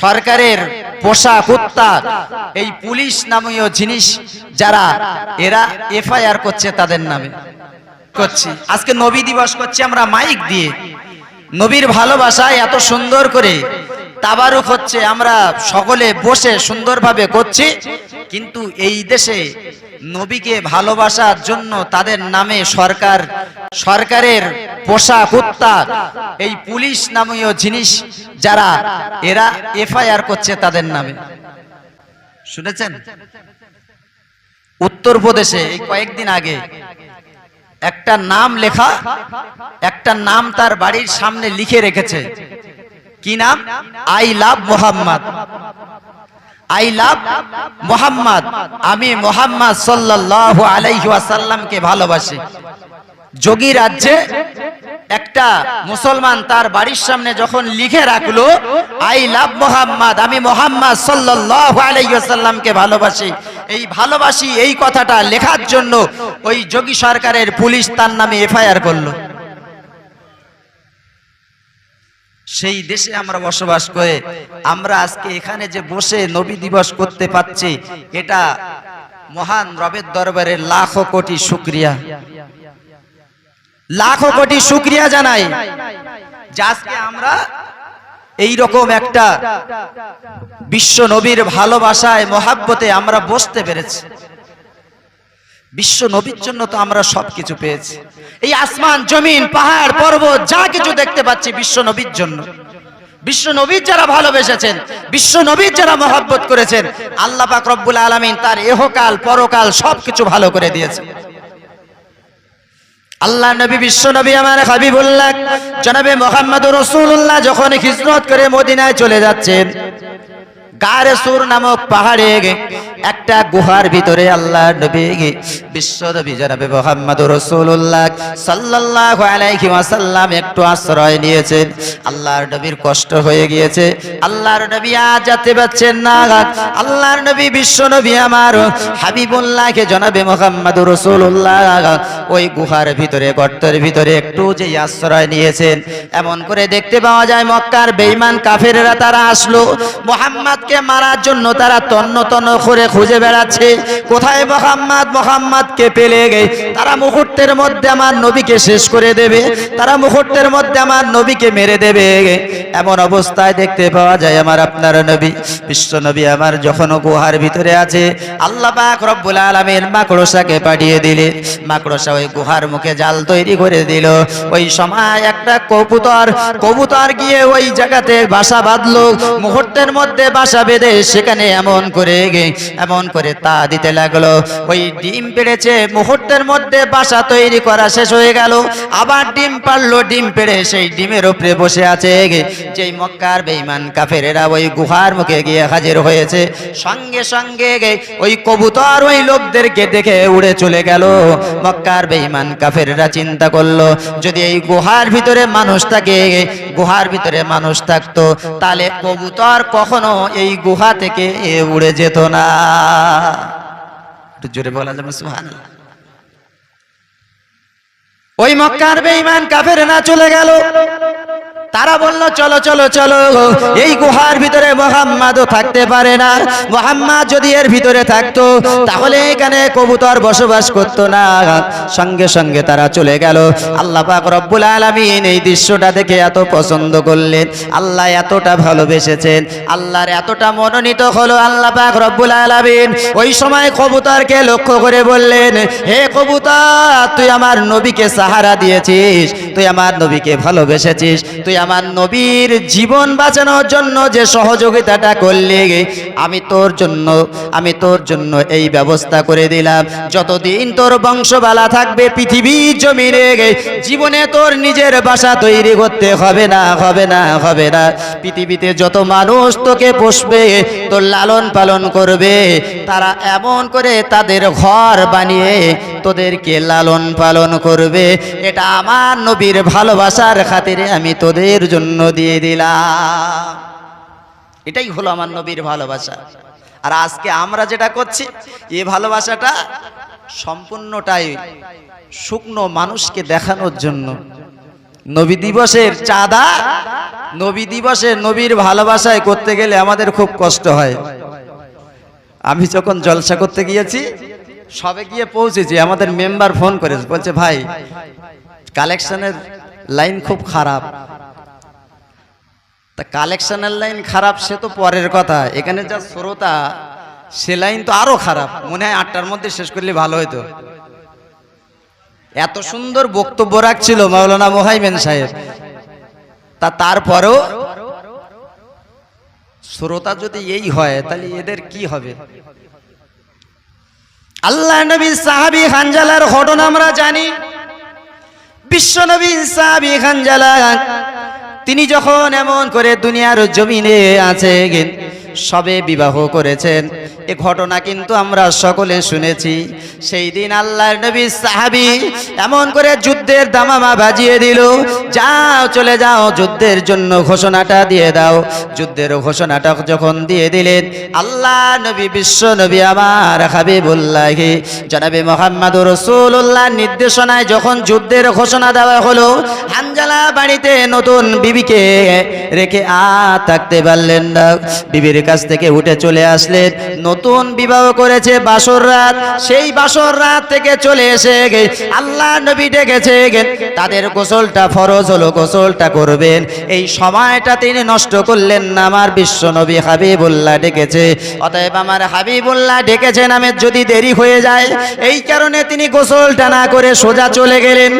সরকারের পোষা কুত্তা এই পুলিশ নামীয় জিনিস যারা, এরা এফআইআর করছে তাদের নামে। করছি। আজকে নবী দিবস করছি আমরা মাইক দিয়ে। নবীর ভালোবাসায় এত সুন্দর করে তাবারুক হচ্ছে আমরা সকলে বসে সুন্দরভাবে করছি। কিন্তু এই দেশে নবীকে ভালোবাসার জন্য তাদের নামে সরকার, সরকারের পোষা কুত্তা এই পুলিশ নামীয় জিনিস যারা, এরা এফআইআর করছে তাদের নামে। শুনেছেন? উত্তরপ্রদেশে এই কয়েকদিন আগে একটা নাম লেখা, একটা নাম তার বাড়ির সামনে লিখে রেখেছে। কি নাম? I love Mohammad. I love Mohammad. আমি মোহাম্মদ আলাইহি ওয়াসাল্লামকে ভালোবাসি। যোগী রাজ্যে একটা মুসলমান তার বাড়ির সামনে যখন লিখে রাখল আই লাভ মোহাম্মদ, আমি মোহাম্মদ সাল্লাল্লাহু আলাইহি ওয়াসাল্লামকে ভালোবাসি। এই ভালোবাসি এই কথাটা লেখার জন্য ওই যোগী সরকারের পুলিশ তার নামে এফআইআর করল। সেই দেশে আমরা বসবাস করে, আমরা আজকে এখানে যে বসে নবী দিবস করতে পাচ্ছি এটা মহান রবের দরবারে লাখো কোটি শুক্রিয়া। লাখো কোটি শুক্রিয়া জানাই যে আজকে আমরা এই রকম একটা বিশ্ব নবীর ভালোবাসায়, মহাব্বতে আমরা বসতে পেরেছি। বিশ্ব নবীর জন্য তো আমরা সবকিছু পেয়েছি। এই আসমান, জমিন, পাহাড়, পর্বত, যা কিছু দেখতে পাচ্ছি বিশ্ব নবীর জন্য। বিশ্ব নবীর যারা ভালোবেসেছেন, বিশ্ব নবীর যারা মহব্বত করেছেন, আল্লাহ পাক রব্বুল আলমিন তার এহকাল, পরকাল সবকিছু ভালো করে দিয়েছে আল্লাহ নবী, বিশ্ব নবী আমার হাবিবুল্লাহ, জনাবে মোহাম্মদ রসুল্লাহ যখন হিজরত করে মদিনায় চলে যাচ্ছেন, গারে সুর নামক পাহাড়ে একটা গুহার ভিতরে আল্লাহ নবী, বিশ্ব নবী জনাবে মোহাম্মদ রসুল্লাহ সাল্লাল্লাহু আলাইহি ওয়াসাল্লাম একটু আশ্রয় নিয়েছেন। আল্লাহর নবীর কষ্ট হয়ে গিয়েছে। আল্লাহর নবী আজ যেতে পারছেন না। আল্লাহর নবী, বিশ্ব নবী আমার হাবিবুল্লাহকে জনাবে মোহাম্মদ রসুল্লাহ ওই গুহার ভিতরে, গর্তের ভিতরে একটু যে আশ্রয় নিয়েছেন। এমন করে দেখতে পাওয়া যায় মক্কার বেঈমান কাফেরেরা তারা আসলো। মোহাম্মদকে মারার জন্য তারা তন্ন তন্ন করে খুঁজে বেড়াচ্ছে। কোথায় মোহাম্মদ? মোহাম্মদকে পেলে গে। তারা মুহূর্তের মধ্যে আমার নবীকে শেষ করে দেবে। তারা মুহূর্তের মধ্যে আমার নবীকে মেরে দেবে এমন অবস্থায় দেখতে পাওয়া যায় আমার আপনার নবী। বিশ্ব নবী আমার যখন গুহার ভিতরে আছে, আল্লাহ পাক রব্বুল আলামিন মাকড়সাকে পাঠিয়ে দিলে। মাকড়সা ওই গুহার মুখে জাল তৈরি করে দিল। ওই সময় একটা কবুতর কবুতর গিয়ে ওই জায়গাতে বাসা বাঁধলো। মুহূর্তের মধ্যে বাসা বেঁধে সেখানে এমন করে গে। এমন করে তা দিতে লাগল। ওই ডিম পেড়েছে, মুহূর্তের মধ্যে বাসা তৈরি করা শেষ হয়ে গেল। আবার ডিম পারল ডিম পেড়ে সেই ডিমের উপরে বসে আছে। যেই মক্কার বেঈমান কাফেরেরা ওই গুহার মুখে গিয়ে হাজির হয়েছে। সঙ্গে সঙ্গে ওই কবুতর ওই লোকদেরকে দেখে উড়ে চলে গেল। মক্কার বেঈমান কাফেরেরা চিন্তা করল, যদি এই গুহার ভিতরে মানুষ থাকে, গুহার ভিতরে মানুষ থাকতো, তাহলে কবুতর কখনো এই গুহা থেকে উড়ে যেত না। জোরে বলা যাবে ওই মক্কার বেঈমান কাফের না চলে গেল। তারা বলল, চলো চলো চলো। এই গুহার ভিতরে মোহাম্মদও থাকতে পারে না। মোহাম্মদ যদি এর ভিতরে থাকতো, তাহলে এখানে কবুতর বসবাস করতো না। সঙ্গে সঙ্গে তারা চলে গেল। আল্লাহ পাক রব্বুল আলামিন এই দৃশ্যটা দেখে এত পছন্দ করলেন। আল্লাহ এতটা ভালোবেসেছেন। আল্লাহর এতটা মনোনীত হলো আল্লাহ পাক রব্বুল আলামিন। ওই সময় কবুতরকে লক্ষ্য করে বললেন, হে কবুতর, তুই আমার নবীকে সাহারা দিয়েছিস, তুই আমার নবীকে ভালোবেসেছিস, তুই আমার নবীর জীবন বাঁচানোর জন্য যে সহযোগিতাটা করলি, আমি তোর জন্য, আমি তোর জন্য এই ব্যবস্থা করে দিলাম। যতদিন তোর বংশবালা থাকবে পৃথিবীর জমিনে, জীবনে তোর নিজের বাসা তৈরি করতে হবে না হবে না হবে না। পৃথিবীতে যত মানুষ তোকে পোষবে, তোর লালন পালন করবে, তারা এমন করে তাদের ঘর বানিয়ে তোদেরকে লালন পালন করবে। এটা আমার নবীর ভালোবাসার খাতিরে আমি তোদের জন্য দিয়ে দিলাম। এটাই হলো আমার নবীর ভালোবাসা। আর আজকে আমরা যেটা করছি এই ভালোবাসাটা সম্পূর্ণটাই শুকনো মানুষকে দেখানোর জন্য। নবী দিবসের চাঁদা নবী দিবসে নবীর ভালোবাসায় করতে গেলে আমাদের খুব কষ্ট হয়। আমি যখন জলসা করতে গিয়েছি, সবে গিয়ে পৌঁছেছি, আমাদের মেম্বার ফোন করেছে, বলছে, ভাই, কালেকশনের লাইন খুব খারাপ। তা কালেকশনের লাইন খারাপ, সে তো পরের কথা। এখানে যা শ্রোতা, সে লাইন তো আরও খারাপ। মনে হয় আটটার মধ্যে শেষ করলে ভালো হতো এত সুন্দর বক্তব্য রাখছিল মাওলানা মোহাইমেন সাহেব। তা তারপরেও শ্রোতা যদি এই হয়, তাহলে এদের কি হবে? আল্লাহ নবী সাহাবি হানজালার ঘটনা আমরা জানি। বিশ্ব নবী সাহাবি হানজালা তিনি যখন এমন করে দুনিয়ার জমিনে আছে সবে বিবাহ করেছেন। এ ঘটনা কিন্তু আমরা সকলে শুনেছি। সেই দিন আল্লাহর নবী সাহাবি এমন করে যুদ্ধের দামামা বাজিয়ে দিল, যাও, চলে যাও, যুদ্ধের জন্য ঘোষণাটা দিয়ে দাও। যুদ্ধের ঘোষণাটা যখন দিয়ে দিলেন আল্লাহ নবী, বিশ্ব নবী আমার হাবিবুল্লাহি, জনাবে মোহাম্মদ রসুল্লাহ নির্দেশনায় যখন যুদ্ধের ঘোষণা দেওয়া হলো, হানজালা বাড়িতে নতুন বিবিকে রেখে আ থাকতে পারলেন না। বিবির কাছ থেকে উঠে চলে আসলেন। নতুন বিবাহ করেছে বাসর রাত। সেই বাসর রাত থেকে চলে এসে গে আল্লাহ নবী ডেকেছে গে তাদের গোসলটা ফরজ হলো, গোসলটা করবেন। এই সময়টা তিনি নষ্ট করলেন না। আমার বিশ্ব নবী হাবিবুল্লাহ ডেকেছে। অতএব আমার হাবিবুল্লাহ ডেকেছে নামে যদি দেরি হয়ে যায়, এই কারণে তিনি গোসলটা না করে সোজা চলে গেলেন।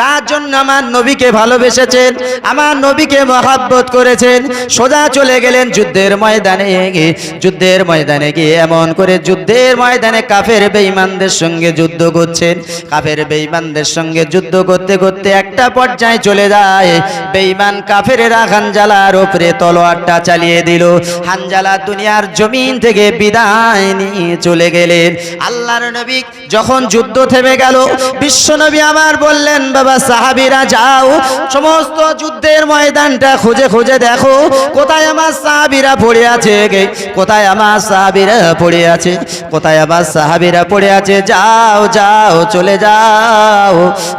কার জন্য আমার নবীকে ভালোবেসেছেন? আমার নবীকে মহাব্বত করেছেন? সোজা চলে গেলেন যুদ্ধের ময়দানে গিয়ে, যুদ্ধের ময়দানে গিয়ে এমন করে যুদ্ধের ময়দানে কাফের বেঈমানদের সঙ্গে যুদ্ধ করছেন। কাফের বেঈমানদের সঙ্গে যুদ্ধ করতে করতে একটা পর্যায়ে চলে যায়। বেঈমান কাফেরেরা হানজালার ওপরে তলোয়ারটা চালিয়ে দিল। হানজালা দুনিয়ার জমিন থেকে বিদায় নিয়ে চলে গেলেন। আল্লাহর নবী যখন যুদ্ধ থেমে গেল বিশ্ব নবী আমার বললেন বাবা সাহাবিরা, যাও। সমস্ত যুদ্ধের ময়দানটা খুঁজে খুঁজে দেখো। কোথায় আমার সাহাবিরা পড়ে আছে গে? কোথায় আমার সাহাবিরা পড়ে আছে? কোথায় আমার সাহাবিরা পড়ে আছে? যাও যাও, চলে যাও।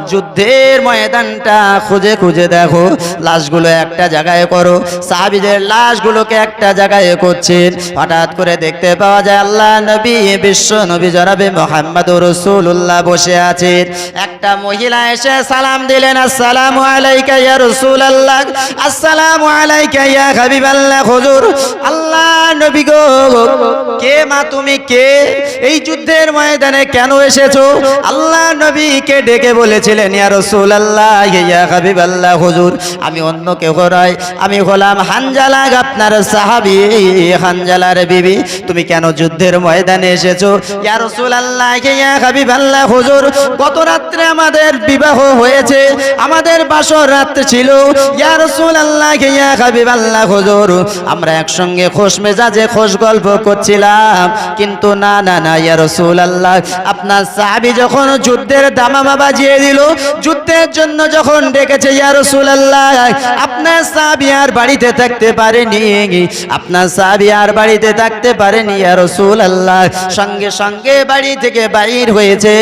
যুদ্ধের ময়দানটা খুঁজে খুঁজে দেখো। লাশগুলো একটা জায়গায় করো। সাহাবিদের লাশগুলোকে একটা জায়গায় করছেন। হঠাৎ করে দেখতে পাওয়া যায় আল্লাহ নবী, বিশ্ব নবী জনাবে মোহাম্মদ রসুল্লাহ বসে আছেন। একটা মহিলা এসে সালাম দিলেন আসসালামু আলাইকা ইয়া রাসূলুল্লাহ আসসালামু আলাইকা ইয়া হাবিবাল্লাহ হুজুর। আল্লাহ কে কে? যুদ্ধের ময়দানে এসেছ? আল্লাহ আমি অন্য কেউ নয় আমি হলাম হানজালা, আপনার সাহাবী হানজালার বিবি। তুমি কেন যুদ্ধের ময়দানে এসেছ? ইয়া রাসূলুল্লাহ, ইয়া হাবিবাল্লাহ, হুজুর, গত রাত্রে আমাদের বিবাহ হয়েছে। আমাদের বাসর রাত্রে ছিল। ইয়া রাসূলুল্লাহ, ইয়া হাবিবাল্লাহ, হুজুর, আমরা একসঙ্গে খোশ মেজাজে খোশ গল্প করছিলাম। কিন্তু না না না, ইয়া রাসূলুল্লাহ, আপনার সাহাবী যখন যুদ্ধের দামামা বাজিয়ে দিল, যুদ্ধের জন্য যখন ডেকেছে, ইয়া রাসূলুল্লাহ, আপনার সাহাবী আর বাড়িতে থাকতে পারেনি। আপনার সাহাবী আর বাড়িতে থাকতে পারেনি, ইয়া রাসূলুল্লাহ। সঙ্গে সঙ্গে বাড়ি থেকে বাইর হয়েছে,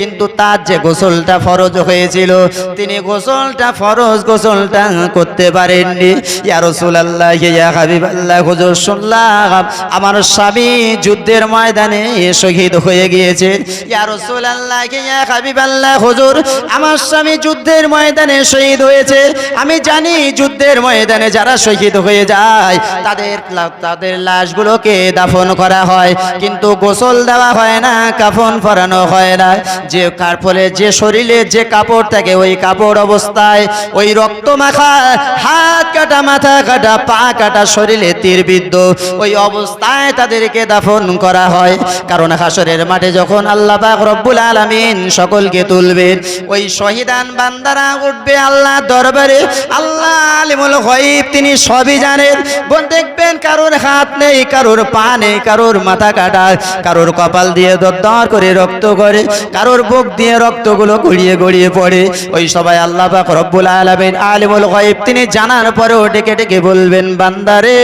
কিন্তু তার যে গোসলটা ফরজ হয়েছিল, তিনি গোসলটা ফরজ গোসলটা করতে পারেননি। ইয়া রাসূলুল্লাহ, ইয়া হাবিবাল্লাহ, হুজুর শুনলাম, আমার স্বামী যুদ্ধের ময়দানে শহীদ হয়ে গিয়েছে। আমার স্বামী যুদ্ধের ময়দানে শহীদ হয়েছে। আমি জানি যুদ্ধের ময়দানে যারা শহীদ হয়ে যায়, তাদের তাদের লাশগুলোকে দাফন করা হয়, কিন্তু গোসল দেওয়া হয় না, কাফন পরানো হয় না। যে কার ফলে, যে শরীরে যে কাপড় থাকে, ওই কাপড় অবস্থায় ওই রক্ত মাখা, হাত কাটা, মাথা কাটা, পা কাটা, শরীরে তীরবিদ্ধ ওই অবস্থায় তাদেরকে দাফন করা হয়। কারণ হাসরের মাঠে যখন আল্লাহ পাক রব্বুল আলামিন সকলকে তুলবেন, ওই শহীদান বান্দারা উঠবে আল্লাহ দরবারে। আল্লাহ আলিমুল গয়ব তিনি সবই জানেন। বোন, দেখবেন কারোর হাত নেই, কারোর পা নেই, কারোর মাথা কাটা। কারোর কপাল দিয়ে দর করে রক্ত করে কারোর বুক দিয়ে রক্তগুলো গড়িয়ে গড়িয়ে পড়ে। ওই সবাই আল্লাহ পাক রব্বুল আলামিন আলিমুল গয়ব, তিনি জানার পরেও ডেকে ডেকে বলবেন, বান্দারে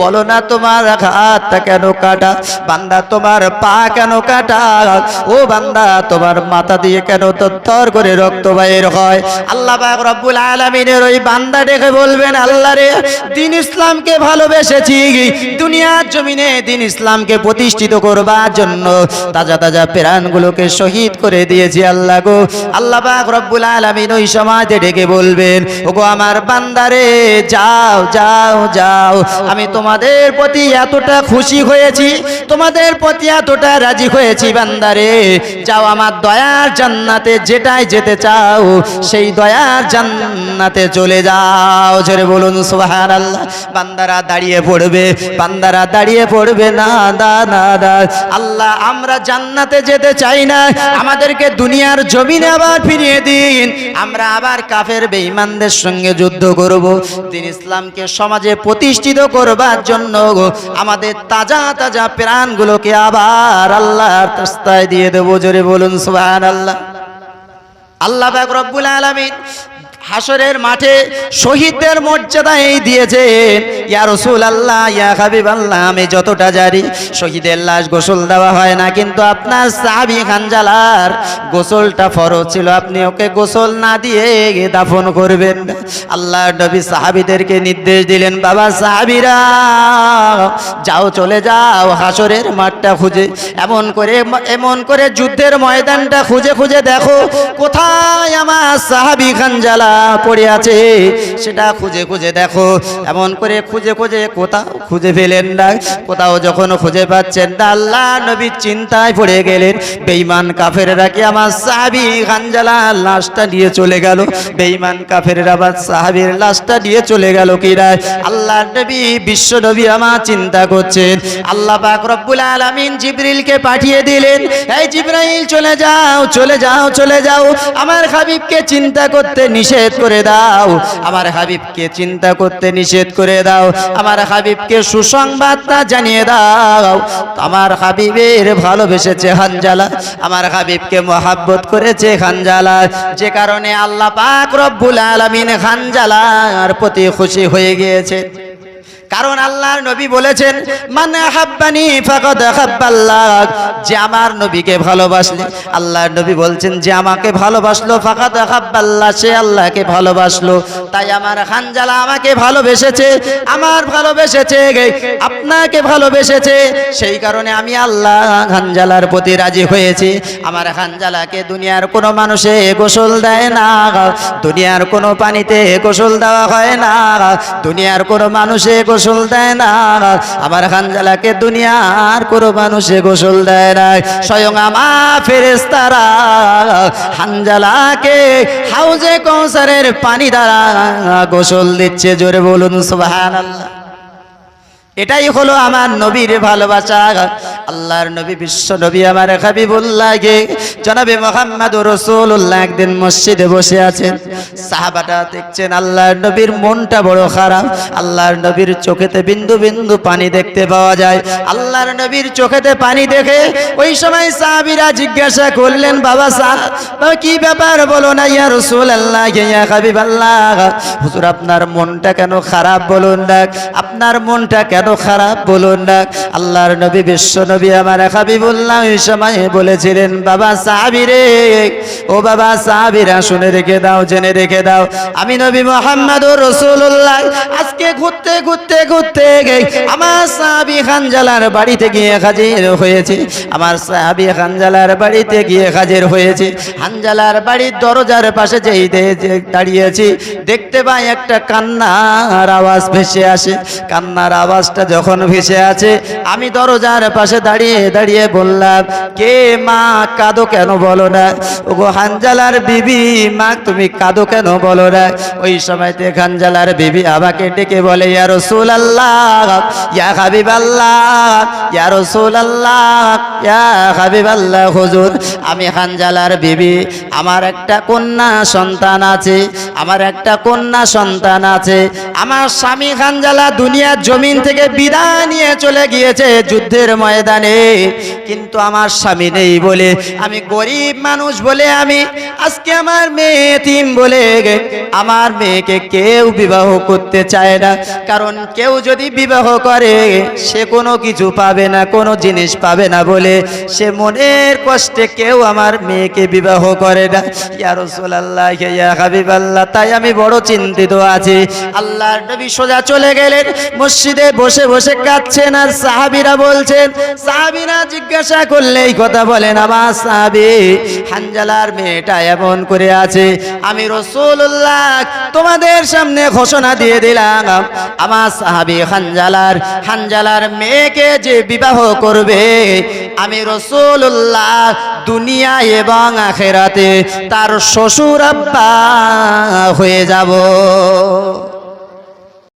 বলো না তোমার হাতটা কেন কাটা? বান্দা তোমার পা কেন কাটা? ও বান্দা, তোমার মাথা দিয়ে কেন তত্তর করে রক্ত বাইর হয়? আল্লাহ রব্বুল আলামিনের ওই বান্দা ডেকে বলবেন, আল্লাহ রে, দিন ইসলামকে ভালোবেসেছি। দুনিয়ার জমিনে দিন ইসলামকে প্রতিষ্ঠিত করবার জন্য তাজা তাজা প্রাণগুলোকে শহীদ করে দিয়েছি আল্লাহ গো। আল্লাহ রব্বুল আলামিন ওই সমাজে ডেকে বলবেন, ওগো আমার বান্দারে যাও যাও যাও। আমি তোমাদের প্রতি এতটা খুশি হয়েছি, তোমাদের প্রতি এতটা রাজি হয়েছি, বান্দারে। যাও আমার দয়ার জান্নাতে যেটাই যেতে চাও, সেই দয়ার জান্নাতে চলে যাও। জোরে বলুন, সুবহানাল্লাহ। বান্দারা দাঁড়িয়ে পড়বে, বান্দারা দাঁড়িয়ে পড়বে, না, দা না, দা। আল্লাহ, আমরা জান্নাতে যেতে চাই না। আমাদেরকে দুনিয়ার জমিনে আবার ফিরিয়ে দিন। আমরা আবার কাফের, বেঈমানদের সঙ্গে যুদ্ধ করব। দিন ইসলামকে সমাজে প্রতিষ্ঠিত করবার জন্য আমাদের তাজা তাজা প্রাণগুলোকে আবার আল্লাহর রাস্তায় দিয়ে দেবো। জোরে বলুন, সুবহানাল্লাহ। আল্লাহ পাক রব্বুল আলামিন হাসরের মাঠে শহীদদের মর্যাদা এই দিয়েছে। ইয়া রসুল আল্লাহ ইয়া হাবিব আল্লাহ আমি যতটা জানি শহীদের লাশ গোসল দেওয়া হয় না, কিন্তু আপনার সাহাবি খানজালার গোসলটা ফরজ ছিল। আপনি ওকে গোসল না দিয়ে দাফন করবেন। আল্লাহ নবী সাহাবিদেরকে নির্দেশ দিলেন, বাবা সাহাবিরা, যাও চলে যাও হাসরের মাঠটা খুঁজে। এমন করে এমন করে যুদ্ধের ময়দানটা খুঁজে খুঁজে দেখো, কোথায় আমার সাহাবি খানজালা? পড়ে আছে, সেটা খুঁজে খুঁজে দেখো। এমন করে খুঁজে খুঁজে কোথাও খুঁজে পেলেন না। কোথাও যখন খুঁজে পাচ্ছেন আল্লাহ নবীর চিন্তায় পড়ে গেলেন। বেঈমান কাফেররা কি আমার সাহাবি খানজালা লাশটা নিয়ে চলে গেল? বেঈমান কাফেররা আবার সাহাবির লাশটা নিয়ে চলে গেল কিরা আল্লাহ নবী, বিশ্ব নবী আমার চিন্তা করছেন। আল্লাহ পাক রব্বুল আলামিন জিবরিলকে পাঠিয়ে দিলেন। এই জিবরাইল, চলে যাও চলে যাও চলে যাও। আমার হাবিবকে চিন্তা করতে নিষেধ করে দাও। আমার হাবিবকে চিন্তা করতে নিষেধ করে দাও। আমার হাবিবকে সুসংবাদটা জানিয়ে দাও। আমার হাবিবের ভালোবেসেছে হানজালা। আমার হাবিবকে মহাব্বত করেছে খানজালা। যে কারণে আল্লাহ পাক রব্বুল আলামিন খানজালার প্রতি খুশি হয়ে গিয়েছে। কারণ আল্লাহর নবী বলেছেন মানে হাব্বানি ফাকাদ হাব্বাল্লাহ। যে আমার নবীকে ভালোবাসলে। আল্লাহর নবী বলছেন, যে আমাকে ভালোবাসলো, ফাকাদ হাব্বাল্লাহ, সে আল্লাহকে ভালোবাসলো। তাই আমার খানজালা আমাকে ভালোবেসেছে, আমার ভালোবেসেছে আপনাকে ভালোবেসেছে। সেই কারণে আমি আল্লাহ খানজালার প্রতি রাজি হয়েছি। আমার খানজালাকে দুনিয়ার কোনো মানুষে গোসল দেয় না, দুনিয়ার কোনো পানিতে গোসল দেওয়া হয় না, দুনিয়ার কোনো মানুষে গোসল দেয় না। আমার খানজালাকে দুনিয়ার কোনো মানুষে গোসল দেয় না স্বয়ং আমার ফেরেস্তারা হানজালাকে হাউজে কৌসারের পানি দ্বারা গোসল দিচ্ছে। জোরে বলুন, সুবহানাল্লাহ। এটাই হলো আমার নবীর ভালোবাসা। আল্লাহর নবী বিশ্ব নবী আমার হাবিবুল্লাহকে। জনাবে মোহাম্মদ রসুল্লাহ একদিন মসজিদে বসে আছেন। সাহাবাটা দেখছেন আল্লাহর নবীর মনটা বড় খারাপ। আল্লাহর নবীর চোখেতে বিন্দু বিন্দু পানি দেখতে পাওয়া যায়। আল্লাহর নবীর চোখেতে পানি দেখে ওই সময় সাহাবিরা জিজ্ঞাসা করলেন, বাবা সাহ কি ব্যাপার? বলো না, ইয়া রসুল আল্লাহ ইয়া হাবিব আল্লাহ হুজুর, আপনার মনটা কেন খারাপ? বলুন না। আপনার মনটা কেন খারাপ? বলুন না। আল্লাহর নবী বিশ্ব নবী আমার হাবিবুল্লাহ ওই সময় বলেছিলেন, বাবা সাহাবিরে, ও বাবা সাহাবিরা শুনে রেখে দাও, জেনে রেখে দাও। আমি নবী মোহাম্মদ রসুল্লাহ আজকে ঘুরতে ঘুরতে ঘুরতে আমার সাহাবি খানজালার বাড়িতে গিয়ে হাজির হয়েছে। আমার সাহাবি খানজালার বাড়িতে গিয়ে হাজির হয়েছে। হানজালার বাড়ির দরজার পাশে যেই দাঁড়িয়েছি, দেখতে পাই একটা কান্নার আওয়াজ ভেসে আসে। কান্নার আওয়াজটা যখন ভেসে আছে আমি দরজার পাশে দাঁড়িয়ে দাঁড়িয়ে বললাম, কে মা? কাঁদো কেন বলো না? ওগো হানজালার বিবি, মা, তুমি কাঁদো কেন বলো না? ওই সময়তে খানজালার বিবি আমাকে ডেকে বলে, ইয়া রসুল আল্লাহ ইয়া হাবিব আল্লাহ ইয়া রসুল আল্লাহ ইয়া হাবিব আল্লাহ হুজুর, আমি খানজালার বিবি, আমার একটা কন্যা সন্তান আছে, আমার একটা কন্যা সন্তান আছে, আমার স্বামী খানজালা দুনিয়ার জমিন থেকে বিদায় নিয়ে চলে গিয়েছে, যুদ্ধের ময়দানে। কিন্তু আমার স্বামী নেই বলে আমি গরিব মানুষ বলে আমি আজকে আমার মেয়ে তিন বলে আমার মেয়েকে কেউ বিবাহ করতে চায় না। কারণ কেউ যদি বিবাহ করে, সে কোনো কিছু পাবে না, কোনো জিনিস পাবে না বলে সে মনের কষ্টে কেউ আমার মেয়েকে বিবাহ করে না। ইয়া রাসূলুল্লাহ, ইয়া হাবিবাল্লাহ, তাই আমি বড় চিন্তিত আছি। আল্লাহর নবী সোজা চলে গেলেন। মসজিদে বসে বসে কাঁদছেন আর সাহাবীরা বলছেন সাহাবীরা জিজ্ঞাসা করলে এই কথা বলেন আমার সাহাবী, হানজালার মেয়েটা এমন করে আছে। আমি রসুল্লাহ তোমাদের সামনে ঘোষণা দিয়ে দিলাম আমার সাহাবী, হানজালার হানজালার মেয়েকে যে বিবাহ করবে, আমি রসুল্লাহ দুনিয়া এবং আখেরাতে তার শ্বশুর আব্বা হয়ে যাব।